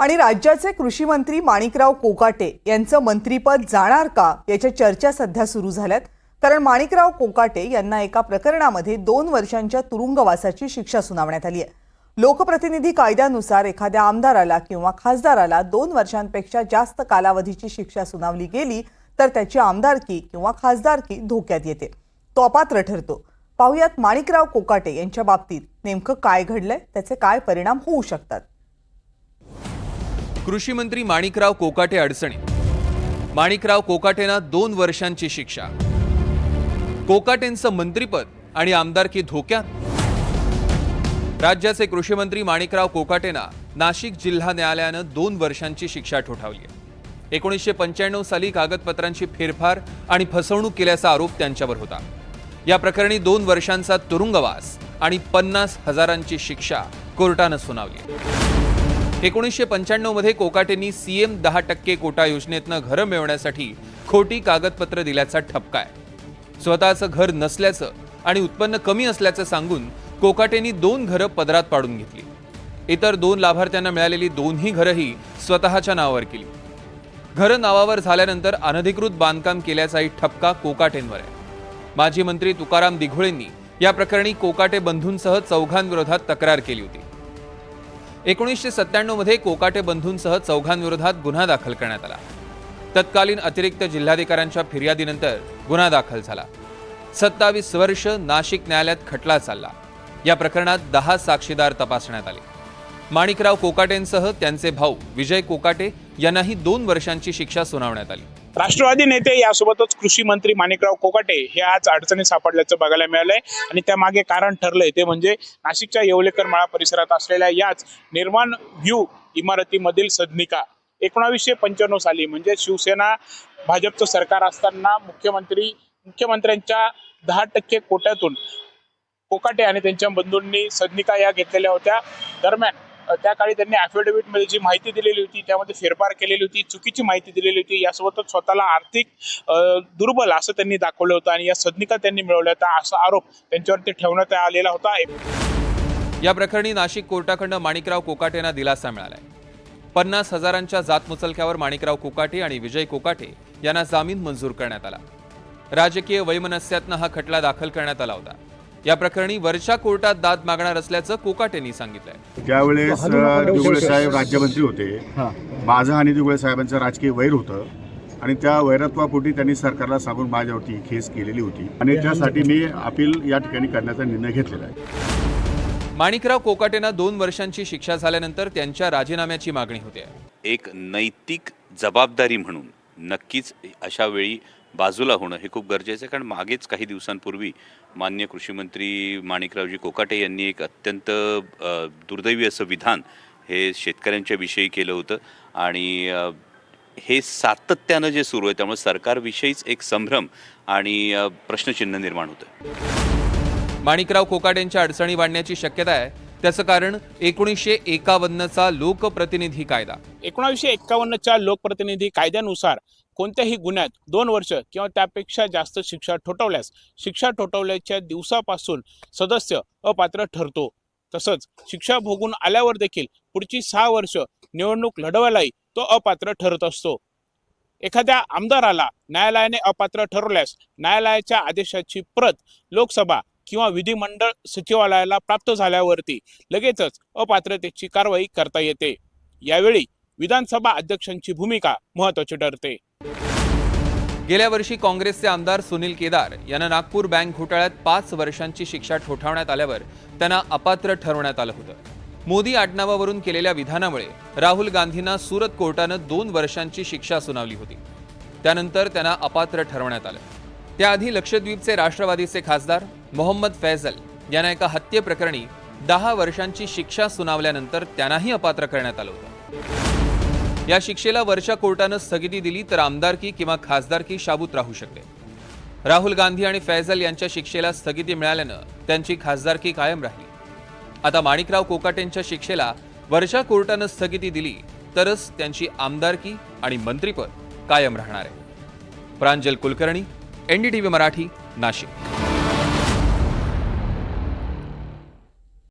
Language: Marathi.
आणि राज्याचे कृषी मंत्री माणिकराव कोकाटे यांचं मंत्रीपद जाणार का याच्या चर्चा सध्या सुरू झाल्यात. कारण माणिकराव कोकाटे यांना एका प्रकरणामध्ये दोन वर्षांच्या तुरुंगवासाची शिक्षा सुनावण्यात आली आहे. लोकप्रतिनिधी कायद्यानुसार एखाद्या आमदाराला किंवा खासदाराला दोन वर्षांपेक्षा जास्त कालावधीची शिक्षा सुनावली गेली तर त्याची आमदारकी किंवा खासदारकी धोक्यात येते. तो अपात्र ठरतो. पाहुयात माणिकराव कोकाटे यांच्या बाबतीत नेमकं काय घडलंय त्याचे काय परिणाम होऊ शकतात? कृषी मंत्री माणिकराव कोकाटे अडचणीत. माणिकराव कोकाटेंना दोन वर्षांची शिक्षा. कोकाटेंचं मंत्रीपद आणि आमदारकी धोक्यात. राज्याचे कृषी मंत्री माणिकराव कोकाटेंना नाशिक जिल्हा न्यायालयानं दोन वर्षांची शिक्षा ठोठावली एकोणीसशे पंच्याण्णव साली कागदपत्रांची फेरफार आणि फसवणूक केल्याचा आरोप त्यांच्यावर होता. या प्रकरणी दोन वर्षांचा तुरुंगवास आणि पन्नास हजारांची शिक्षा कोर्टानं सुनावली. एकोणीसशे पंच्याण्णवमध्ये कोकाटेंनी सीएम दहा टक्के कोटा योजनेतनं घरं मिळवण्यासाठी खोटी कागदपत्र दिल्याचा ठपका आहे. स्वतःचं घर नसल्याचं आणि उत्पन्न कमी असल्याचं सांगून कोकाटेंनी दोन घरं पदरात पाडून घेतली. इतर दोन लाभार्थ्यांना मिळालेली दोन्ही घरंही स्वतःच्या नावावर केली. घरं नावावर झाल्यानंतर अनधिकृत बांधकाम केल्याचाही ठपका कोकाटेंवर आहे. माजी मंत्री तुकाराम दिघोळेंनी या प्रकरणी कोकाटे बंधूंसह चौघांविरोधात तक्रार केली होती. एकोणीसशे सत्त्याण्णवमध्ये कोकाटे बंधूंसह चौघांविरोधात गुन्हा दाखल करण्यात आला. तत्कालीन अतिरिक्त जिल्हाधिकाऱ्यांच्या फिर्यादीनंतर गुन्हा दाखल झाला. सत्तावीस वर्ष नाशिक न्यायालयात खटला चालला. या प्रकरणात दहा साक्षीदार तपासण्यात आले. माणिकराव कोकाटेंसह त्यांचे भाऊ विजय कोकाटे यांनाही दोन वर्षांची शिक्षा सुनावण्यात आली. राष्ट्रवादी नेते यासोबतच कृषी मंत्री माणिकराव कोकाटे हे आज अडचणीत सापडल्याचं बघायला मिळालंय. आणि त्यामागे कारण ठरलंय ते म्हणजे नाशिकच्या येवलेकर माळा परिसरात असलेल्या याच निर्माण व्ह्यू इमारतीमधील सदनिका. एकोणावीसशे पंच्याण्णव साली म्हणजे शिवसेना भाजपचं सरकार असताना मुख्यमंत्री मुख्यमंत्र्यांच्या दहा टक्के कोट्यातून कोकाटे आणि त्यांच्या बंधूंनी सदनिका या घेतलेल्या होत्या. दरम्यान त्या काळी त्यांनी अफिडेव्हिटमध्ये जी माहिती दिलेली होती त्यामध्ये फेरफार केलेली होती चुकीची माहिती दिलेली होती. यासोबतच स्वतःला आर्थिक दुर्बल असं त्यांनी दाखवलं होतं आणि या सदनिका त्यांनी मिळवल्या होत्या. असा आरोप त्यांच्यावरती ठेवण्यात आलेला होता. या प्रकरणी नाशिक कोर्टाकडनं माणिकराव कोकाटेंना दिलासा मिळालाय. पन्नास हजारांच्या जातमुचलक्यावर माणिकराव कोकाटे आणि विजय कोकाटे यांना जामीन मंजूर करण्यात आला. राजकीय वैमनस्यातनं हा खटला दाखल करण्यात आला होता. या प्रकरणी वरच्या कोर्टात दाद मागणार असल्याचं कोकाटेंनी सांगितलंय. त्यावेळेस दुगळे साहेब राज्यमंत्री होते. माझं आणि दुगळे साहेबांचं राजकीय वैर होतं. आणि त्या वैरत्वापोटी त्यांनी सरकारला सांगून माझ्यावरती खेस केलेली होती. आणि त्यासाठी मी अपील या ठिकाणी करण्याचा निर्णय घेतलेला आहे. माणिकराव कोकाटेंना दोन वर्षांची शिक्षा झाल्यानंतर त्यांच्या राजीनाम्याची मागणी होते. एक नैतिक जबाबदारी म्हणून नक्कीच अशा वेळी बाजूला होणं हे खूप गरजेचं आहे. कारण मागेच काही दिवसांपूर्वी मान्य कृषीमंत्री माणिकरावजी कोकाटे यांनी एक अत्यंत दुर्दैवी असं विधान हे शेतकऱ्यांच्या विषयी केलं होतं. आणि हे सातत्यानं जे सुरू आहे त्यामुळे सरकारविषयीच एक संभ्रम आणि प्रश्नचिन्ह निर्माण होतं. माणिकराव कोकाटेंच्या अडचणी वाढण्याची शक्यता आहे. त्याचं कारण एकोणीसशे एकावन्नचा लोकप्रतिनिधी कायदा. एकोणावीसशे एक्कावन्नच्या लोकप्रतिनिधी कायद्यानुसार कोणत्याही गुन्ह्यात दोन वर्ष किंवा त्यापेक्षा जास्त शिक्षा ठोठवल्यास शिक्षा ठोठवल्याच्या दिवसापासून सदस्य अपात्र ठरतो. तसंच शिक्षा भोगून आल्यावर देखील पुढची सहा वर्ष निवडणूक लढवायलाही तो अपात्र ठरत असतो. एखाद्या आमदाराला न्यायालयाने अपात्र ठरवल्यास न्यायालयाच्या आदेशाची प्रत लोकसभा किंवा विधिमंडळ सचिवालयाला प्राप्त झाल्यावरती लगेचच अपात्रतेची कारवाई करता येते. यावेळी विधानसभा अध्यक्षांची भूमिका महत्वाची ठरते. गेल्या वर्षी काँग्रेसचे आमदार सुनील केदार यांना नागपूर बँक घोटाळ्यात पाच वर्षांची शिक्षा ठोठावण्यात आल्यावर त्यांना अपात्र ठरवण्यात आलं होतं. मोदी आडनावावरून केलेल्या विधानामुळे राहुल गांधींना सुरत कोर्टानं दोन वर्षांची शिक्षा सुनावली होती. त्यानंतर त्यांना अपात्र ठरवण्यात आलं. त्याआधी लक्षद्वीपचे राष्ट्रवादीचे खासदार मोहम्मद फैजल यांना एका हत्येप्रकरणी दहा वर्षांची शिक्षा सुनावल्यानंतर त्यांनाही अपात्र करण्यात आलं होतं. या शिक्षेला वरच्या कोर्टानं स्थगिती दिली तर आमदारकी किंवा खासदारकी शाबूत राहू शकते राहुल गांधी आणि फैजल यांच्या शिक्षेला स्थगिती मिळाल्यानं त्यांची खासदारकी कायम राहिली. आता माणिकराव कोकाटेंच्या शिक्षेला वरच्या कोर्टानं स्थगिती दिली तरच त्यांची आमदारकी आणि मंत्रीपद कायम राहणार आहे. प्रांजल कुलकर्णी एनडीटीव्ही मराठी नाशिक.